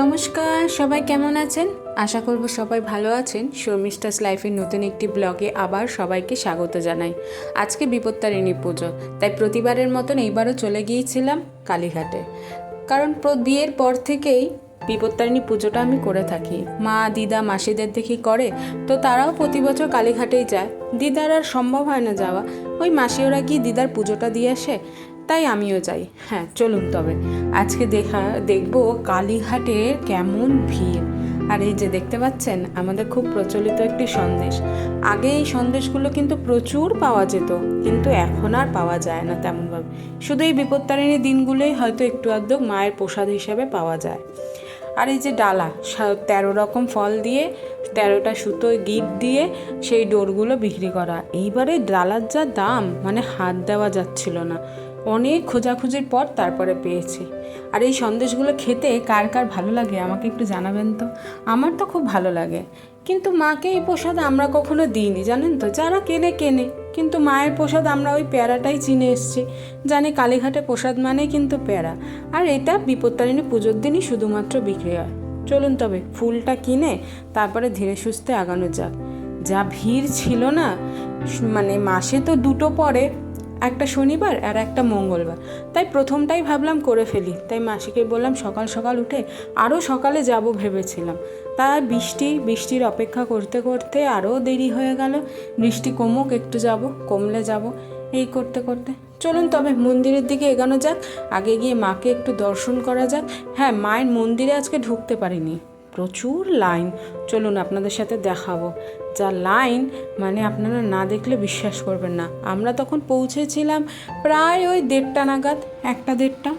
নমস্কার, সবাই কেমন আছেন? আশা করব সবাই ভালো আছেন। শর্মিষ্ঠাস লাইফের নতুন একটি ব্লগে আবার সবাইকে স্বাগত জানাই। আজকে বিপত্তারিণী পুজো, তাই প্রতিবারের মতন এইবারও চলে গিয়েছিলাম কালীঘাটে। কারণ বিয়ের পর থেকেই বিপত্তারিণী পুজোটা আমি করে থাকি। মা, দিদা, মাসিদের দেখি করে? তো তারাও প্রতি বছর কালীঘাটেই যায়। দিদার আর সম্ভব হয় না যাওয়া। ওই মাসি ওরা গিয়ে দিদার পুজোটা দিয়ে আসে। তাই আমিও যাই। হ্যাঁ চলুন তবে। আজকে দেখা, দেখব কালীঘাটে কেমন ভিড়। আর এই যে দেখতে পাচ্ছেন, আমাদের খুব প্রচলিত একটি সন্দেশ। আগে এই সন্দেশগুলো কিন্তু প্রচুর পাওয়া যেত, কিন্তু এখন আর পাওয়া যায় না তেমনভাবে। শুধু এই বিপত্তারিণী দিনগুলোই হয়তো একটু আধটু মায়ের প্রসাদ হিসাবে পাওয়া যায়। আর এই যে ডালা তেরো রকম ফল দিয়ে, তেরোটা সুতো গিট দিয়ে সেই ডোরগুলো বিক্রি করা। এইবারে ডালার যা দাম মানে হাত দেওয়া যাচ্ছিল না। অনেক খোঁজাখুঁজির পর তারপরে পেয়েছি। আর এই সন্দেশগুলো খেতে কার কার ভালো লাগে আমাকে একটু জানাবেন তো? আমার তো খুব ভালো লাগে। কিন্তু মাকে এই প্রসাদ আমরা কখনো দিইনি, জানেন তো? যারা কেনে কেনে। কিন্তু মায়ের প্রসাদ আমরা ওই পেয়ারাটাই চিনে এসেছি। জানি কালীঘাটে প্রসাদ মানে কিন্তু পেয়ারা। আর এটা বিপত্তারিণী পুজোর দিনই শুধুমাত্র বিক্রি হয়। চলুন তবে ফুলটা কিনে তারপরে ধীরে সুস্থে আগানো যাক। যা ভিড় ছিল না মানে মাসে তো দুটো পরে একটা শনিবার আর একটা মঙ্গলবার। তাই প্রথমটাই ভাবলাম করে ফেলি। তাই মাসিকে বললাম, সকাল সকাল উঠে আরও সকালে যাব ভেবেছিলাম। তা বৃষ্টি, বৃষ্টির অপেক্ষা করতে করতে আরও দেরি হয়ে গেল। বৃষ্টি কমুক, একটু যাব, কমলে যাব। এই করতে করতে। চলুন তবে মন্দিরের দিকে এগানো যাক। আগে গিয়ে মাকে একটু দর্শন করা যাক। হ্যাঁ মায়ের মন্দিরে আজকে ঢুকতে পারিনি। প্রচুর লাইন। চলুন আপনাদের সাথে দেখাবো। যা লাইন মানে আপনারা না দেখলে বিশ্বাস করবেন না। আমরা তখন পৌঁছেছিলাম প্রায় ওই দেড়টা নাগাদ, একটা দেড়টা।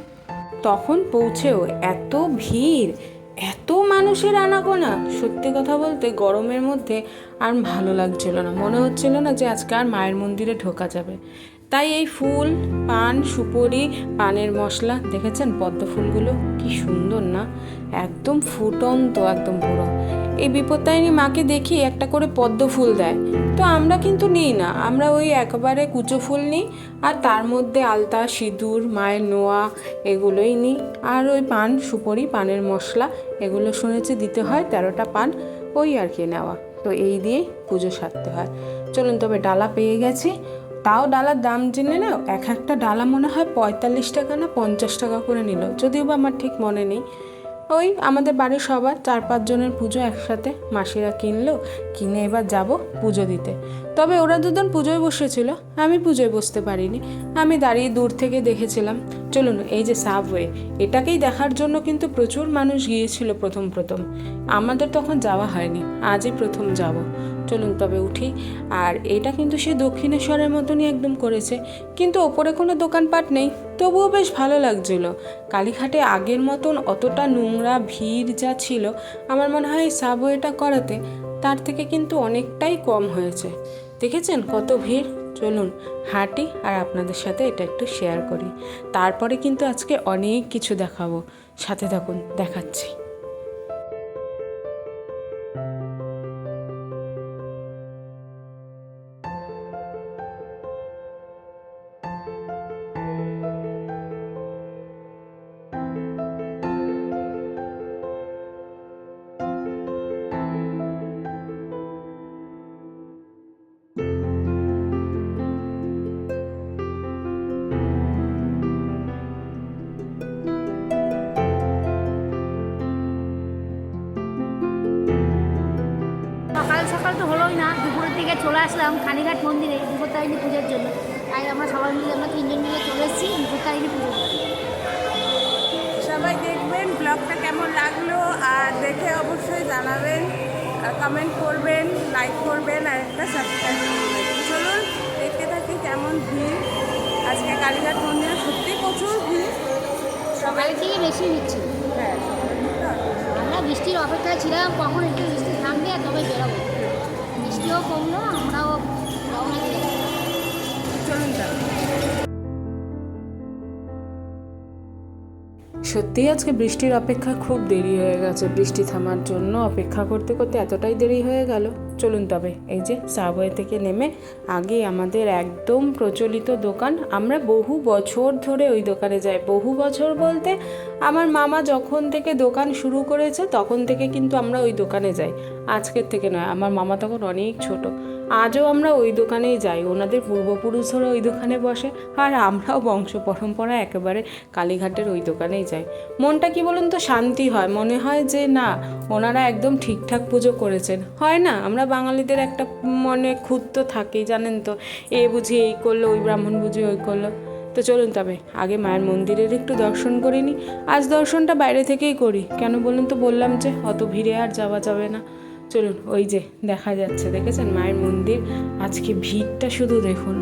তখন পৌঁছেও এত ভিড় এত মানুষের আনাগোনা, সত্যি কথা বলতে গরমের মধ্যে আর ভালো লাগছিল না। মনে হচ্ছিল না যে আজকে আর মায়ের মন্দিরে ঢোকা যাবে। তাই এই ফুল, পান, সুপরি, পানের মশলা, দেখেছেন পদ্ম ফুলগুলো? কি সুন্দর না? একদম ফুটন্ত, একদম পুরো। এই বিপত্তায়নী মাকে দেখি একটা করে পদ্ম ফুল দেয়। তো আমরা কিন্তু নিই না। আমরা ওই একবারে কুচো ফুল নিই আর তার মধ্যে আলতা, সিঁদুর, মায়ের নোয়া এগুলোই নিই। আর ওই পান, সুপরি, পানের মশলা এগুলো শুনেছি দিতে হয়, তেরোটা পান, ওই আর কি নেওয়া। তো এই দিয়েই পুজো সারতে হয়। চলুন তবে ডালা পেয়ে গেছি। তাও ডালার দাম জেনে নাও। এক একটা ডালা মনে হয় পঁয়তাল্লিশ টাকা না পঞ্চাশ টাকা করে নিল। যদিও বা আমার ঠিক মনে নেই। ওই আমাদের বাড়ির সবার চার পাঁচজনের পুজো একসাথে মাসিরা কিনলো, কিনে এবার যাব পুজো দিতে। তবে ওরা দুজন পুজোয় বসেছিল। আমি পুজোয় বসতে পারিনি। আমি দাঁড়িয়ে দূর থেকে দেখেছিলাম। চলুন, এই যে সাবওয়ে এটাকেই দেখার জন্য কিন্তু প্রচুর মানুষ গিয়েছিল প্রথম প্রথম। আমাদের তখন যাওয়া হয়নি। আজই প্রথম যাব। চলুন তবে উঠি। আর এটা কিন্তু সে দক্ষিণেশ্বরের মতনই একদম করেছে। কিন্তু ওপরে কোনো দোকানপাট নেই। তবুও বেশ ভালো লাগছিল। কালীঘাটে আগের মতন অতটা নোংরা ভিড় যা ছিল, আমার মনে হয় সাবওয়েটা করাতে তার থেকে কিন্তু অনেকটাই কম হয়েছে। দেখেছেন কত ভিড়? চলুন, হাঁটি আর আপনাদের সাথে এটা একটু শেয়ার করি। তারপরে কিন্তু আজকে অনেক কিছু দেখাবো। সাথে থাকুন, দেখাচ্ছি। সকাল তো হলোই না দুপুরের দিকে চলে আসলাম কালীঘাট মন্দিরে বিপত্তারিণী পুজোর জন্য। তাই আমরা সবাই মিলে আমরা তিনজন মিলে চলে এসেছি বিপত্তারিণী পুজো দিতে। সবাই দেখবেন ব্লগটা কেমন লাগল আর দেখে অবশ্যই জানাবেন কমেন্ট করবেন লাইক করবেন আর একটা সাবস্ক্রাইব করবেন। চলুন দেখতে থাকি কেমন ভিড়। আজকে কালীঘাট মন্দিরে সত্যি প্রচুর ভিড়। সকালের থেকে বেশি হচ্ছে হ্যাঁ আমরা বৃষ্টির অপেক্ষায় ছিলাম কখন একটু বৃষ্টি থামবে আর তবে বেরোবো। বৃষ্টিও কমলো আমরাও রওনা দিয়ে দিলাম। চলুন তাহলে সত্যিই আজকে বৃষ্টির অপেক্ষা খুব দেরি হয়ে গেছে। বৃষ্টি থামার জন্য অপেক্ষা করতে করতে এতটাই দেরি হয়ে গেল। চলুন তবে, এই যে সাবওয়ে থেকে নেমে আগে আমাদের একদম প্রচলিত দোকান। আমরা বহু বছর ধরে ওই দোকানে যাই। বহু বছর বলতে আমার মামা যখন থেকে দোকান শুরু করেছে, তখন থেকে কিন্তু আমরা ওই দোকানে যাই। আজকের থেকে নয়, আমার মামা তখন অনেক ছোট। আজও আমরা ওই দোকানেই যাই। ওনাদের পূর্বপুরুষরা ওই দোকানে বসে আর আমরাও বংশ পরম্পরা একেবারে কালীঘাটের ওই দোকানেই যাই। মনটা কি বলুন তো শান্তি হয়? মনে হয় যে না, ওনারা একদম ঠিকঠাক পুজো করেছেন। হয় না? আমরা বাঙালিদের একটা মনে খুঁত তো থাকেই, জানেন তো। এ বুঝি এই করল, ওই ব্রাহ্মণ বুঝি ওই করল। তো চলুন তবে, আগে মায়ের মন্দিরের একটু দর্শন করে নিই। আজ দর্শনটা বাইরে থেকেই করি। কেন বলুন তো বললাম যে, অত ভিড়ে আর যাওয়া যাবে না। চলুন, ওই যে দেখা যাচ্ছে, দেখেছেন? মায়ের মন্দির। আজকে ভিড়টা শুধু দেখুন।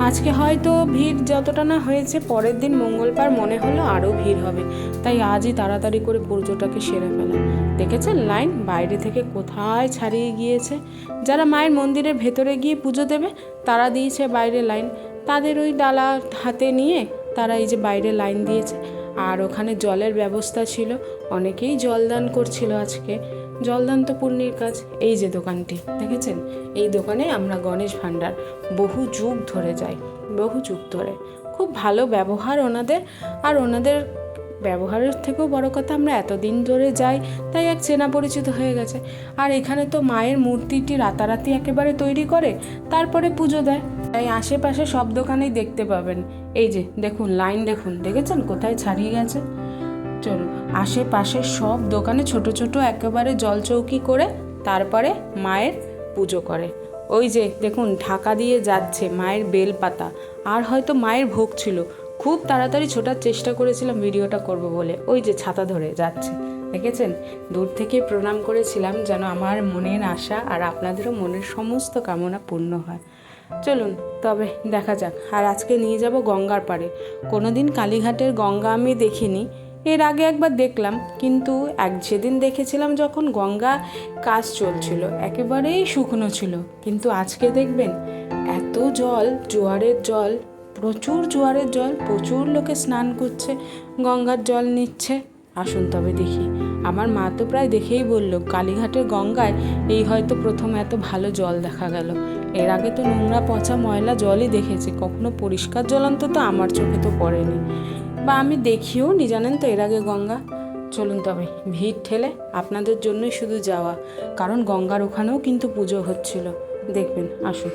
আজকে হয়তো ভিড় যতটা না হয়েছে, পরের দিন মঙ্গলবার মনে হলো আরও ভিড় হবে। তাই আজই তাড়াতাড়ি করে পুজোটাকে সেরে ফেলা দেখেছেন? লাইন বাইরে থেকে কোথায় ছাড়িয়ে গিয়েছে? যারা মায়ের মন্দিরের ভেতরে গিয়ে পুজো দেবে, তারা দিয়েছে বাইরে লাইন। তাদের ওই ডালা হাতে নিয়ে তারা এই যে বাইরে লাইন দিয়েছে। আর ওখানে জলের ব্যবস্থা ছিল। অনেকেই জলদান করছিল আজকে। জলদান তো পুণ্যের কাজ এই যে দোকানটি, দেখেছেন? এই দোকানে আমরা গণেশ ভাণ্ডার বহু যুগ ধরে যাই, বহু যুগ ধরে। খুব ভালো ব্যবহার ওনাদের, আর ওনাদের ব্যবহারের থেকেও বড় কথা, আমরা এতদিন ধরে যাই, তাই এক চেনা পরিচিত হয়ে গেছে। আর এখানে তো মায়ের মূর্তিটি রাতারাতি একেবারে তৈরি করে, তারপরে পুজো দেয়। তাই আশেপাশে সব দোকানেই দেখতে পাবেন। এই যে, দেখুন, লাইন দেখুন, দেখেছেন? কোথায় ছাড়িয়ে গেছে? চলুন আশেপাশের সব দোকানে ছোট ছোট একেবারে জলচৌকি করে তারপরে মায়ের পুজো করে। ওই যে, দেখুন, ঢাকা দিয়ে যাচ্ছে মায়ের বেলপাতা। আর হয়তো মায়ের ভোগ ছিল। খুব তাড়াতাড়ি ছোটার চেষ্টা করেছিলাম ভিডিওটা করব বলে। ওই যে ছাতা ধরে যাচ্ছে। দেখেছেন? দূর থেকে প্রণাম করেছিলাম যেন আমার মনের আশা আর আপনাদেরও মনের সমস্ত কামনা পূর্ণ হয়। চলুন, তবে দেখা যাক। আর আজকে নিয়ে যাব গঙ্গার পাড়ে। কোনোদিন কালীঘাটের গঙ্গা আমি দেখিনি। এর আগে একবার দেখলাম, কিন্তু এক যেদিন দেখেছিলাম যখন গঙ্গা কাজ চলছিল, একেবারেই শুকনো ছিল। কিন্তু আজকে দেখবেন, এত জল, জোয়ারের জল, প্রচুর জোয়ারের জল, প্রচুর লোকে স্নান করছে, গঙ্গার জল নিচ্ছে। আসুন তবে দেখি, আমার মা তো প্রায় দেখেই বলল, কালীঘাটের গঙ্গায় এই হয়তো প্রথম এত ভালো জল দেখা গেল। এর আগে তো নোংরা পচা ময়লা জলই দেখেছি, কখনো পরিষ্কার জল অন্তত আমার চোখে তো পড়েনি। বা আমি দেখিও, নি জানেন তো? এর আগে গঙ্গা। চলুন তবে, ভিড় ঠেলে আপনাদের জন্যই শুধু যাওয়া। কারণ গঙ্গার ওখানেও কিন্তু পুজো হচ্ছিল। দেখবেন, আসুন।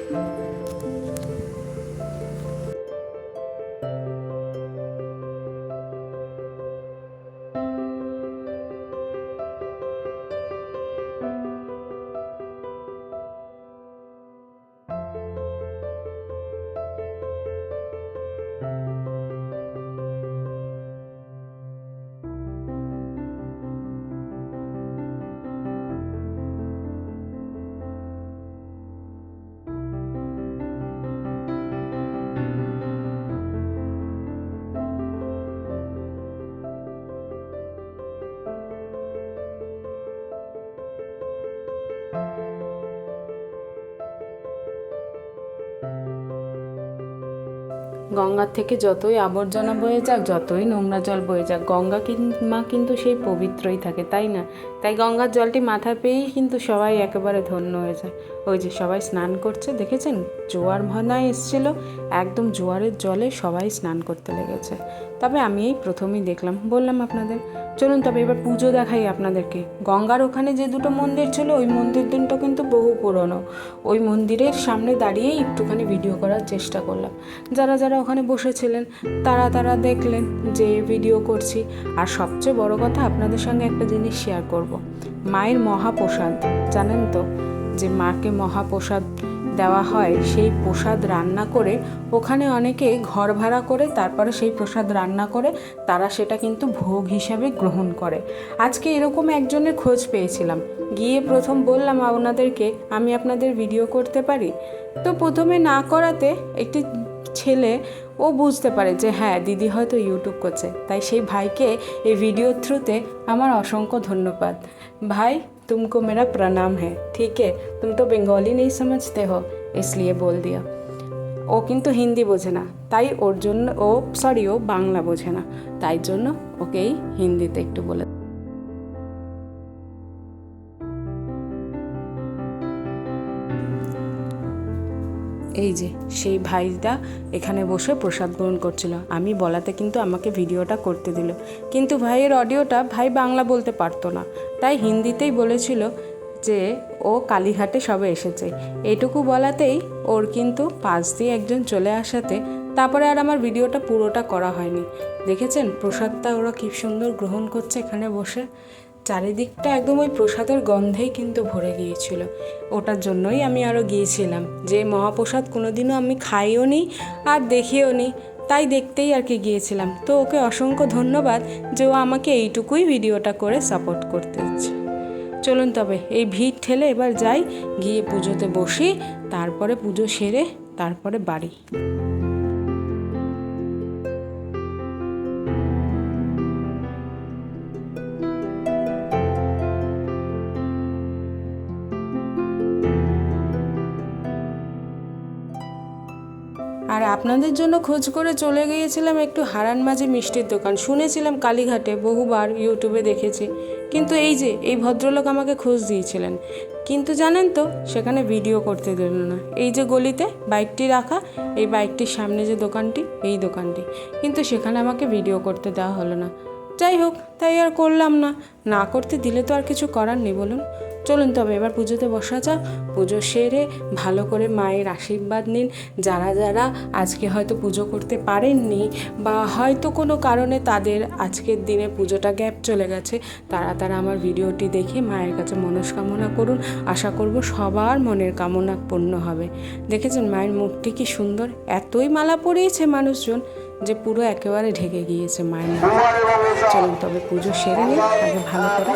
গঙ্গার থেকে যতই আবর্জনা বয়ে যাক, যতই নোংরা জল বয়ে যাক, গঙ্গা মা কিন্তু সেই পবিত্রই থাকে, তাই না? তাই গঙ্গার জলটি মাথা পেয়েই কিন্তু সবাই একেবারে ধন্য হয়ে যায়। ওই যে সবাই স্নান করছে, দেখেছেন? জোয়ার ভনায় এসছিল, একদম জোয়ারের জলে সবাই স্নান করতে লেগেছে। তবে আমি এই প্রথমেই দেখলাম, বললাম আপনাদের চলুন, তবে এবার পুজো দেখাই আপনাদেরকে। গঙ্গার ওখানে যে দুটো মন্দির ছিল, ওই মন্দির দুটো কিন্তু বহু পুরনো। ওই মন্দিরের সামনে দাঁড়িয়েই একটুখানি ভিডিও করার চেষ্টা করলাম। যারা যারা ওখানে বসেছিলেন, তারা তারা দেখলেন যে ভিডিও করছি। আর সবচেয়ে বড় কথা, আপনাদের সঙ্গে একটা জিনিস শেয়ার করব। মায়ের মহাপ্রসাদ, জানেন তো? যে মাকে মহাপ্রসাদ দেওয়া হয়, সেই প্রসাদ রান্না করে ওখানে অনেকে ঘর ভাড়া করে, তারপরে সেই প্রসাদ রান্না করে, তারা সেটা কিন্তু ভোগ হিসাবে গ্রহণ করে। আজকে এরকম একজনের খোঁজ পেয়েছিলাম। গিয়ে প্রথম বললাম ওনাদেরকে আমি আপনাদের ভিডিও করতে পারি? তো প্রথমে না করাতে একটি ছেলে, ও বুঝতে পারে যে হ্যাঁ দিদি হয়তো ইউটিউব করছে। তাই সেই ভাইকে এই ভিডিওর থ্রুতে আমার অসংখ্য ধন্যবাদ। भाई तुमको मेरा प्रणाम है ठीक है तुम तो बंगाली नहीं समझते हो इसलिए बोल दिया ও কিন্তু হিন্দি বোঝে না তাই ওর জন্য ও সরি ও বাংলা বোঝে না তাই জন্য ওকেই হিন্দিতে একটু বলে এই যে, সেই ভাইটা এখানে বসে প্রসাদ গ্রহণ করছিল। আমি বলাতে কিন্তু আমাকে ভিডিওটা করতে দিল। কিন্তু ভাইয়ের অডিওটা ভাই বাংলা বলতে পারতো না। তাই হিন্দিতেই বলেছিল যে, ও কালীঘাটে সবে এসেছে। এটুকু বলাতেই ওর কিন্তু পাশ দিয়ে একজন চলে আসাতে তারপরে আর আমার ভিডিওটা পুরোটা করা হয়নি। দেখেছেন প্রসাদটা ওরা কি সুন্দর গ্রহণ করছে এখানে বসে? চারিদিকটা একদম ওই প্রসাদের গন্ধেই কিন্তু ভরে গিয়েছিল। ওটার জন্যই আমি আরও গিয়েছিলাম যে, মহাপ্রসাদ কোনোদিনও আমি খাইও নি আর দেখিও নি, তাই দেখতেই আর কি গিয়েছিলাম। তো ওকে অসংখ্য ধন্যবাদ যে ও আমাকে এইটুকুই ভিডিওটা করে সাপোর্ট করতে চলুন তবে, এই ভিড় ঠেলে এবার যাই, গিয়ে পুজোতে বসি, তারপরে পুজো সেরে তারপরে বাড়ি। আপনাদের জন্য খোঁজ করে চলে গিয়েছিলাম একটু হারান মাঝে মিষ্টির দোকান। শুনেছিলাম কালীঘাটে বহুবার ইউটিউবে দেখেছি। কিন্তু এই যে, এই ভদ্রলোক আমাকে খোঁজ দিয়েছিলেন। কিন্তু জানেন তো, সেখানে ভিডিও করতে দিল না। এই যে গলিতে বাইকটি রাখা, এই বাইকটির সামনে যে দোকানটি, এই দোকানটি। কিন্তু সেখানে আমাকে ভিডিও করতে দেওয়া হলো না। যাই হোক, তাই আর করলাম না। না করতে দিলে তো আর কিছু করার নেই বলুন। চলুন তবে এবার পুজোতে বসা যাক। পুজো সেরে ভালো করে মায়ের আশীর্বাদ নিন। যারা যারা আজকে হয়তো পুজো করতে পারেননি বা হয়তো কোনো কারণে তাদের আজকের দিনে পুজোটা গ্যাপ চলে গেছে, তারা তারা আমার ভিডিওটি দেখে মায়ের কাছে মনস্কামনা করুন। আশা করব সবার মনের কামনা পূর্ণ হবে। দেখেছেন মায়ের মুখটি কি সুন্দর? এতই মালা পরিয়েছে মানুষজন। যে পুরো একেবারে ঢেকে গিয়েছে মায়ের মুখ চলুন তবে পুজো সেরে নিন আগে ভালো করে।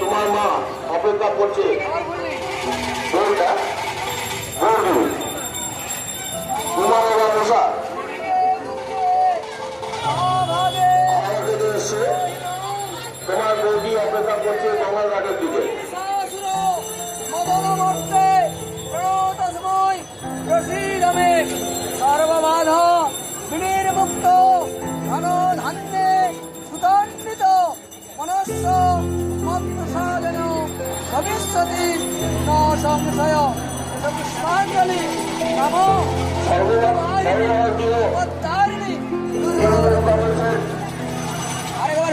তোমার করছে বৌদি অপেক্ষা করছে ঘাটের দিকে। সর্ববাধ বিনির্মুক্ত ধন ধান্যে সুদণ্ডিত। মনস্য মৎপ্রসাদেন ভবিষ্যতি সংশয় পুষ্পাঞ্জলি। আরেকবার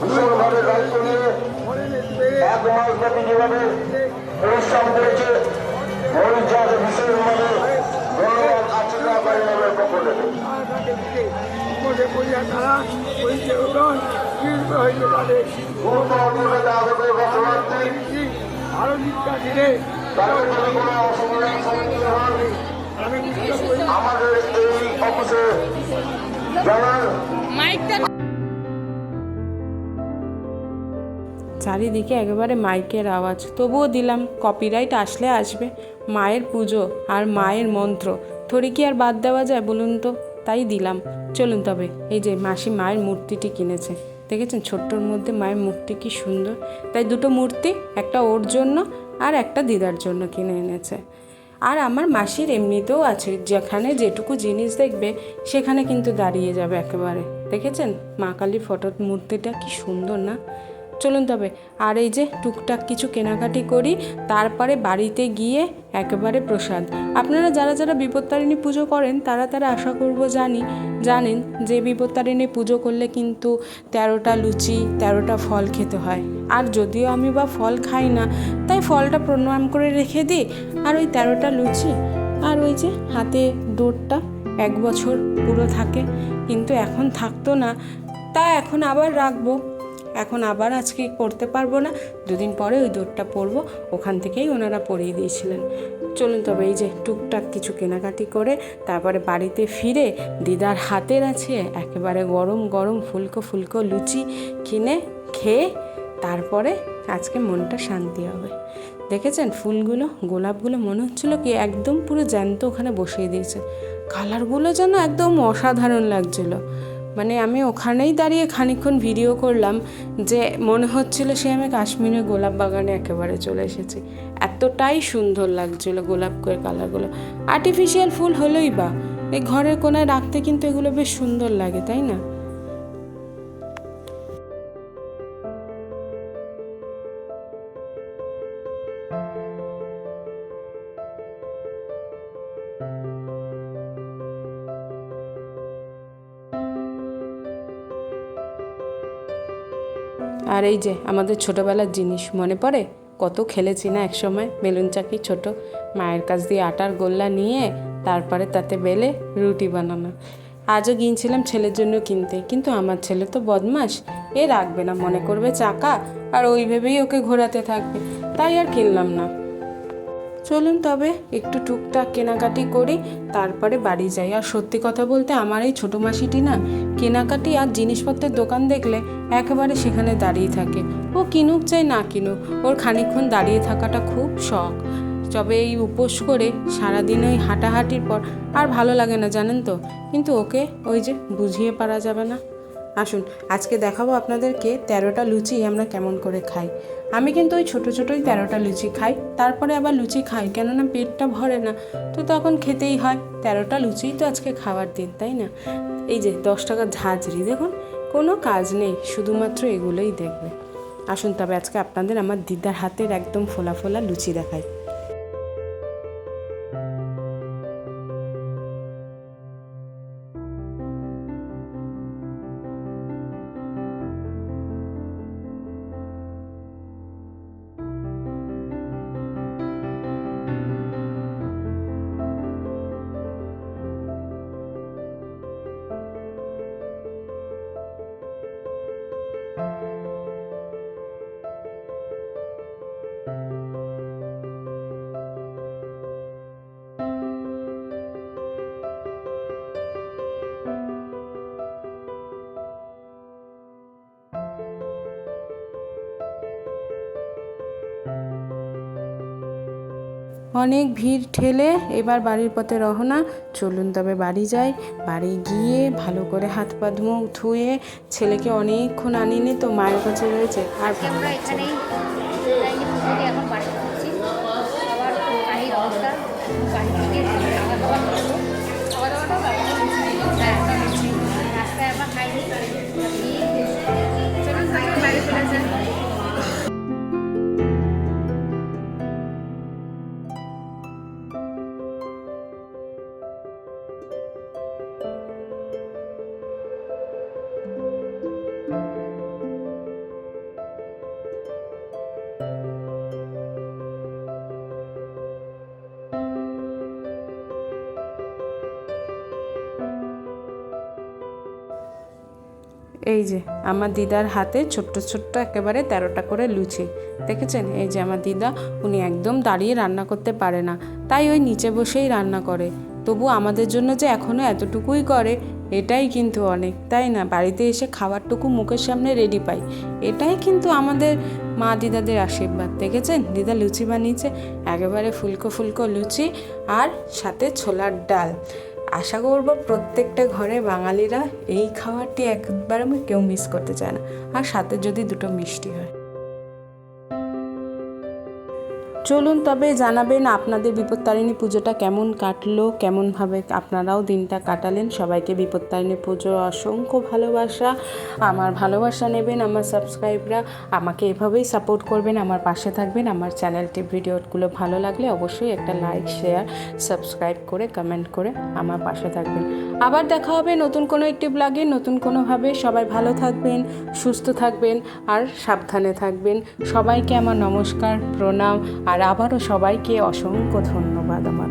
ভীষণভাবে দায়িত্ব নিয়ে এক মাস ব্যাপী যেভাবে পরিশ্রম করেছে মরিচাঁদ বিশেষভাবে ধন্যবাদ আচরণ পরিবারের পক্ষ থেকে আরও দিকটা দিলে তাদের কোনো অসুবিধার সম্মুখীন করি আমাদের এই অফিসে জানান চারিদিকে একেবারে মাইকের আওয়াজ। তবুও দিলাম কপিরাইট আসলে আসবে। মায়ের পুজো আর মায়ের মন্ত্র। থরি কি আর বাদ দেওয়া যায় বলুন তো? তাই দিলাম। চলুন তবে এই যে মাসি মায়ের মূর্তিটি কিনেছে। দেখেছেন ছোট্টর মধ্যে মায়ের মূর্তি কি সুন্দর? তাই দুটো মূর্তি একটা ওর জন্য আর একটা দিদার জন্য কিনে এনেছে। আর আমার মাসির এমনিতেও আছে, যেখানে যেটুকু জিনিস দেখবে, সেখানে কিন্তু দাঁড়িয়ে যাবে একেবারে। দেখেছেন? মা কালীর ফটোর মূর্তিটা কি সুন্দর না? চলুন তবে, আর এই যে টুকটাক কিছু কেনাকাটি করি, তারপরে বাড়িতে গিয়ে একেবারে প্রসাদ। আপনারা যারা যারা বিপত্তারিণী পুজো করেন, তারা তারা আশা করব জানি, জানেন যে বিপত্তারিণী পুজো করলে কিন্তু তেরোটা লুচি, তেরোটা ফল খেতে হয়। আর যদিও আমি বা ফল খাই না, তাই ফলটা প্রণাম করে রেখে দিই। আর ওই তেরোটা লুচি, আর ওই যে হাতে দৌড়টা এক বছর পুরো থাকে, কিন্তু এখন থাকতো না। তা এখন আবার রাখব। এখন আবার আজকে করতে পারব না। দুদিন পরে ওই দৌড়টা পরবো ওখান থেকেই ওনারা পরিয়ে দিয়েছিলেন। চলুন তবে এই যে টুকটাক কিছু কেনাকাটি করে তারপরে বাড়িতে ফিরে দিদার হাতের আছে একেবারে গরম গরম ফুলকো ফুলকো লুচি কিনে খেয়ে তারপরে আজকে মনটা শান্তি হবে। দেখেছেন ফুলগুলো, গোলাপগুলো? মনে হচ্ছিল কি একদম পুরো জ্যান্ত ওখানে বসিয়ে দিয়েছে। কালারগুলো যেন একদম অসাধারণ লাগছিল। মানে আমি ওখানেই দাঁড়িয়ে খানিক্ষণ ভিডিও করলাম যে মনে হচ্ছিল সে আমি কাশ্মীরে গোলাপ বাগানে একেবারে চলে এসেছি। এতটাই সুন্দর লাগছিল করে কালারগুলো আর্টিফিশিয়াল ফুল হলোই বা, এই ঘরের কোনায় রাখতে কিন্তু এগুলো বেশ সুন্দর লাগে, তাই না? আর এই যে আমাদের ছোটোবেলার জিনিস মনে পড়ে? কত খেলেছি না একসময়? বেলুন চাকি ছোট, মায়ের কাছ দিয়ে আটার গোল্লা নিয়ে তারপরে তাতে বেলে রুটি বানানো। আজও গিয়েছিলাম ছেলের জন্য কিনতে, কিন্তু আমার ছেলে তো বদমাস এ রাখবে না, মনে করবে চাকা, আর ওই ভেবেই ওকে ঘোরাতে থাকবে। তাই আর কিনলাম না। চলুন তবে একটু টুকটাক কেনাকাটি করি, তারপরে বাড়ি যাই। আর সত্যি কথা বলতে আমার এই ছোটো মাসিটি না, কেনাকাটি আর জিনিসপত্রের দোকান দেখলে একেবারে সেখানে দাঁড়িয়ে থাকে। ও কিনুক চাই না কিনুক, ওর খানিকক্ষণ দাঁড়িয়ে থাকাটা খুব শখ। তবে এই উপোস করে সারাদিন ওই হাঁটাহাঁটির পর আর ভালো লাগে না জানেন তো? কিন্তু ওকে ওই যে বুঝিয়ে পারা যাবে না। আসুন, আজকে দেখাবো আপনাদেরকে তেরোটা লুচি আমরা কেমন করে খাই। আমি কিন্তু ওই ছোটো ছোটোই তেরোটা লুচি খাই, তারপরে আবার লুচি খাই, কেননা পেটটা ভরে না। তো তখন খেতেই হয়, তেরোটা লুচিই তো আজকে খাওয়ার দিন, তাই না? এই যে দশ টাকার ঝাঁঝরি, দেখুন, কোনো কাজ নেই, শুধুমাত্র এগুলোই দেখবে। আসুন, তবে আজকে আপনাদের আমার দিদার হাতের একদম ফোলা ফোলা লুচি দেখাই। অনেক ভিড় ঠেলে এবার বাড়ির পথে রহনা চলুন তবে বাড়ি যাই। বাড়ি গিয়ে ভালো করে হাত পা ধুয়ে ছেলেকে অনেকক্ষণ আনিনি তো মায়ের কাছে রয়েছে। আর আমরা এখানেই এই যে, আমার দিদার হাতে ছোট্ট ছোট্ট একেবারে তেরোটা করে লুচি। দেখেছেন? এই যে আমার দিদা, উনি একদম দাঁড়িয়ে রান্না করতে পারে না। তাই ওই নিচে বসেই রান্না করে। তবু আমাদের জন্য যে এখনও এতটুকুই করে, এটাই কিন্তু অনেক, তাই না? বাড়িতে এসে খাবারটুকু মুখের সামনে রেডি পাই। এটাই কিন্তু আমাদের মা দিদাদের আশীর্বাদ, দেখেছেন? দিদা লুচি বানিয়েছে, একেবারে ফুলকো ফুলকো লুচি আর সাথে ছোলার ডাল। আশা করব প্রত্যেকটা ঘরে বাঙালিরা এই খাবারটি একবার আমি কেউ মিস করতে চায় না। আর সাথে যদি দুটো মিষ্টি হয়। চলুন তবে জানাবেন আপনাদের বিপত্তারিণী পুজোটা কেমন কাটলো, কেমনভাবে আপনারাও দিনটা কাটালেন। সবাইকে বিপত্তারিণী পুজো অসংখ্য ভালোবাসা। আমার ভালোবাসা নেবেন আমার সাবস্ক্রাইবরা। আমাকে এভাবেই সাপোর্ট করবেন, আমার পাশে থাকবেন। আমার চ্যানেলটি, ভিডিওগুলো ভালো লাগলে অবশ্যই একটা লাইক, শেয়ার, সাবস্ক্রাইব করে, কমেন্ট করে আমার পাশে থাকবেন। আবার দেখা হবে নতুন কোনো একটি ব্লগে, নতুন কোনোভাবে। সবাই ভালো থাকবেন, সুস্থ থাকবেন আর সাবধানে থাকবেন। সবাইকে আমার নমস্কার, প্রণাম আর আবারও সবাইকে অসংখ্য ধন্যবাদ আমার।